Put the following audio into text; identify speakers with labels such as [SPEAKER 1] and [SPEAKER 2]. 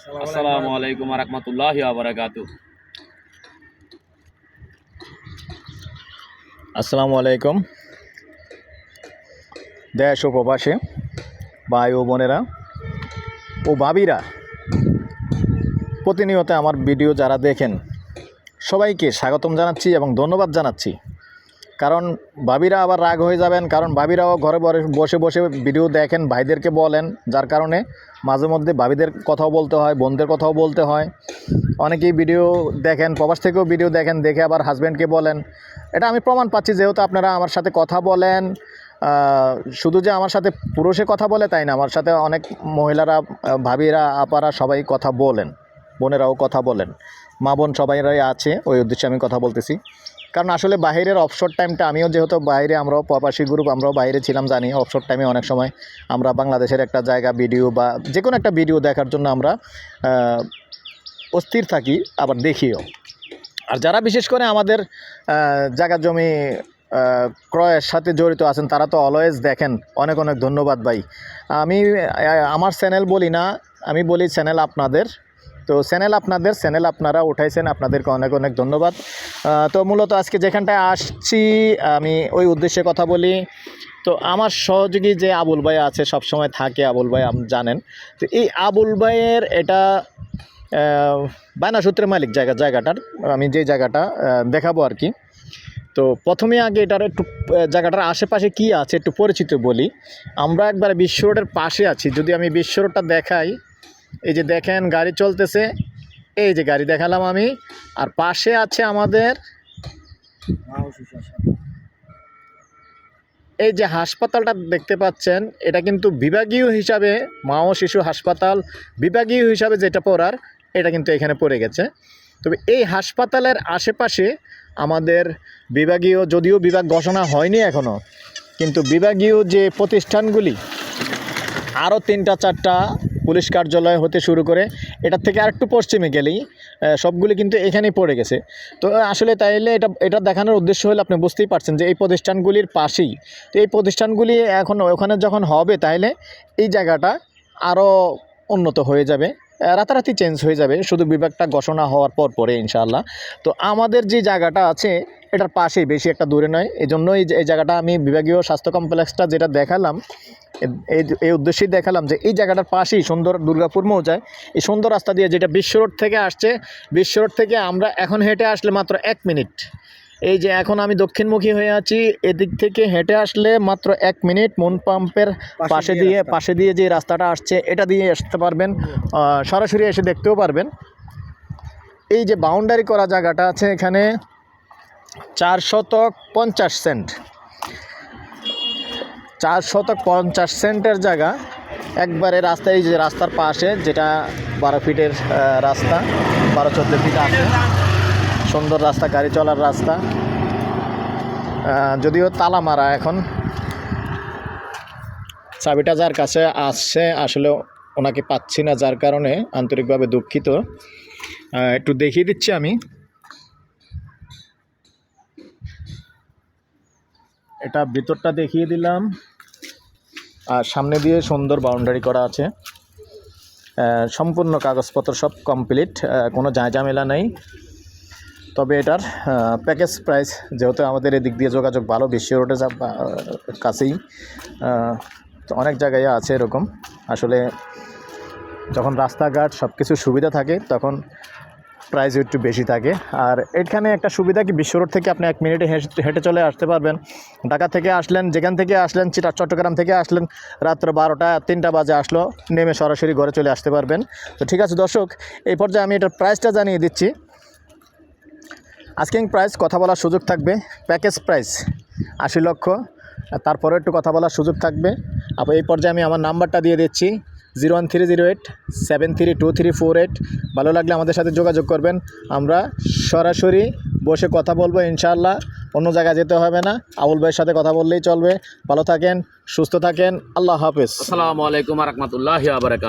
[SPEAKER 1] আসসালামু আলাইকুম। রহমতুল্লাহ বারাকাত
[SPEAKER 2] আসসালামু আলাইকুম। দেশ ও প্রবাসে ভাই ও বোনেরা ও ভাবিরা প্রতিনিয়ত আমার ভিডিও যারা দেখেন সবাইকে স্বাগতম জানাচ্ছি এবং ধন্যবাদ জানাচ্ছি। কারণ ভাবিরা আবার রাগ হয়ে যাবেন, কারণ ভাবিরাও ঘরে বসে বসে ভিডিও দেখেন, ভাইদেরকে বলেন, যার কারণে মাঝে মধ্যে ভাবিদের কথাও বলতে হয়, বোনদের কথাও বলতে হয়। অনেকেই ভিডিও দেখেন, প্রবাস থেকেও ভিডিও দেখেন, দেখে আবার হাজব্যান্ডকে বলেন। এটা আমি প্রমাণ পাচ্ছি, যেহেতু আপনারা আমার সাথে কথা বলেন শুধু যে আমার সাথে পুরুষে কথা বলে তাই না, আমার সাথে অনেক মহিলারা, ভাবিরা, আপারা সবাই কথা বলেন, বোনেরাও কথা বলেন। মা বোন সবাইরাই আছে, ওই উদ্দেশ্যে আমি কথা বলতেছি। কারণ আসলে বাইরের অফশোর টাইমটা আমিও যেহেতু বাইরে, আমরাও প্রবাসী গ্রুপ আমরাও বাইরে ছিলাম জানি অফশোর টাইমে অনেক সময়। আমরা বাংলাদেশের একটা জায়গা ভিডিও বা যে কোনো একটা ভিডিও দেখার জন্য আমরা অস্থির থাকি, আবার দেখিও। আর যারা বিশেষ করে আমাদের জায়গা জমি ক্রয়ের সাথে জড়িত আছেন, তারা তো অলওয়েজ দেখেন। অনেক অনেক ধন্যবাদ ভাই। আমি আমার চ্যানেল বলি না, আমি বলি চ্যানেল আপনাদের। তো চ্যানেল আপনাদের, চ্যানেল আপনারা উঠাইছেন, আপনাদেরকে অনেক অনেক ধন্যবাদ। তো মূলত আজকে যেখানটায় আসছি, আমি ওই উদ্দেশ্যে কথা বলি। তো আমার সহযোগী যে আবুল ভাই আছে সব সময় থাকে আবুল ভাই জানেন। তো এই আবুল ভাইয়ের এটা বায়না মালিক জায়গা, জায়গাটার, আমি যে জায়গাটা দেখাবো আর কি। তো প্রথমে আগে এটার একটু জায়গাটার আশেপাশে কি আছে একটু পরিচিত বলি। আমরা একবার বিশ্ব রোডের পাশে আছি। যদি আমি বিশ্ব রোডটা দেখাই এই যে দেখেন গাড়ি চলতেছে। এই যে গাড়ি দেখালাম আমি। আর পাশে আছে আমাদের এই যে হাসপাতালটা দেখতে পাচ্ছেন, এটা কিন্তু বিভাগীয় হিসাবে মা ও শিশু হাসপাতাল, বিভাগীয় হিসাবে যেটা পড়ার, এটা কিন্তু এখানে পড়ে গেছে। তবে এই হাসপাতালের আশেপাশে আমাদের বিভাগীয়, যদিও বিভাগ ঘোষণা হয়নি এখনও কিন্তু বিভাগীয় যে প্রতিষ্ঠানগুলি, আরও তিনটা, চারটা পুলিশ কার্যালয় হতে শুরু করে, এটার থেকে আরেকটু পশ্চিমে গেলেই সবগুলি কিন্তু এখানেই পড়ে গেছে। তো আসলে তাইলে এটা এটা দেখানোর উদ্দেশ্য হলো আপনি বুঝতেই পারছেন যে এই প্রতিষ্ঠানগুলির পাশেই, তো এই প্রতিষ্ঠানগুলি এখন ওখানে যখন হবে তাহলে এই জায়গাটা আরও উন্নত হয়ে যাবে রাতারাতি চেঞ্জ হয়ে যাবে, শুধু বিভাগটা ঘোষণা হওয়ার পর পরে ইনশাআল্লাহ। তো আমাদের যে জায়গাটা আছে, এটার পাশেই, বেশি একটা দূরে নয়। এই জন্যই এই জায়গাটা আমি বিভাগীয় স্বাস্থ্য কমপ্লেক্সটা যেটা দেখালাম এই এই উদ্দেশ্যেই দেখালাম যে এই জায়গাটার পাশেই সুন্দর দুর্গাপুর মৌজায়। এই সুন্দর রাস্তা দিয়ে যেটা বিশ্ব রোড থেকে আসছে বিশ্ব রোড থেকে আমরা এখন হেঁটে আসলে মাত্র এক মিনিট। এই যে এখন আমি দক্ষিণমুখী হয়ে আছি এদিক থেকে হেঁটে আসলে মাত্র এক মিনিট মন পাম্পের পাশে দিয়ে পাশে দিয়ে যে রাস্তাটা আসছে এটা দিয়ে আসতে পারবেন সরাসরি এসে দেখতেও পারবেন। এই যে বাউন্ডারি করা জায়গাটা আছে এখানে চার শতক পঞ্চাশ সেন্ট চার শতক পঞ্চাশ সেন্টের জায়গা। একবারে রাস্তায় যে রাস্তার পাশে, যেটা বারো ফিটের রাস্তা, বারো চোদ্দ ফিট আছে। সুন্দর রাস্তা, গাড়ি চলার রাস্তা। যদিও তালা মারা এখন। চাবিটা যার কাছে আসছে, আসলে ওনাকে পাচ্ছি না, যার কারণে আন্তরিকভাবে দুঃখিত। একটু দেখিয়ে দিচ্ছি আমি। এটা ভিতরটা দেখিয়ে দিলাম। আর সামনে দিয়ে সুন্দর বাউন্ডারি করা আছে। সম্পূর্ণ কাগজপত্র সব কমপ্লিট কোনো ঝামেলা নেই। তবে এটার প্যাকেজ প্রাইস যেহেতু আমাদের এদিক দিয়ে যোগাযোগ ভালো বিশ্ব রোডে যা কাছেই তো অনেক জায়গায় আছে এরকম। আসলে যখন রাস্তাঘাট সব কিছু সুবিধা থাকে, তখন প্রাইস একটু বেশি থাকে। আর এখানে একটা সুবিধা কি, বিশ্ব রোড থেকে আপনি এক মিনিটে হেঁটে- চলে আসতে পারবেন। ঢাকা থেকে আসলেন, যেখান থেকে আসলেন চিটা চট্টগ্রাম থেকে আসলেন, রাত্র বারোটা, তিনটা বাজে আসলো, নেমে সরাসরি ঘরে চলে আসতে পারবেন। তো ঠিক আছে দর্শক, এই পর্যায়ে আমি এটার প্রাইসটা জানিয়ে দিচ্ছি। আস্কিং প্রাইস কথা বলার সুযোগ থাকবে প্যাকেজ প্রাইস আশি লক্ষ। তারপরে একটু কথা বলার সুযোগ থাকবে। আবার এই পর্যায়ে আমি আমার নাম্বারটা দিয়ে দিচ্ছি। Zero one three zero eight, seven three two three four eight. ভালো লাগলে আমাদের সাথে যোগাযোগ করবেন। আমরা সরাসরি বসে কথা বলব, ইনশাআল্লাহ। অন্য জায়গায় যেতে হবে না। আবুল ভাইয়ের সাথে কথা বললেই চলবে। ভালো থাকেন, সুস্থ থাকেন। আল্লাহ হাফেজ।
[SPEAKER 1] আসসালামু আলাইকুম রহমতুল্লাহ বারাকাত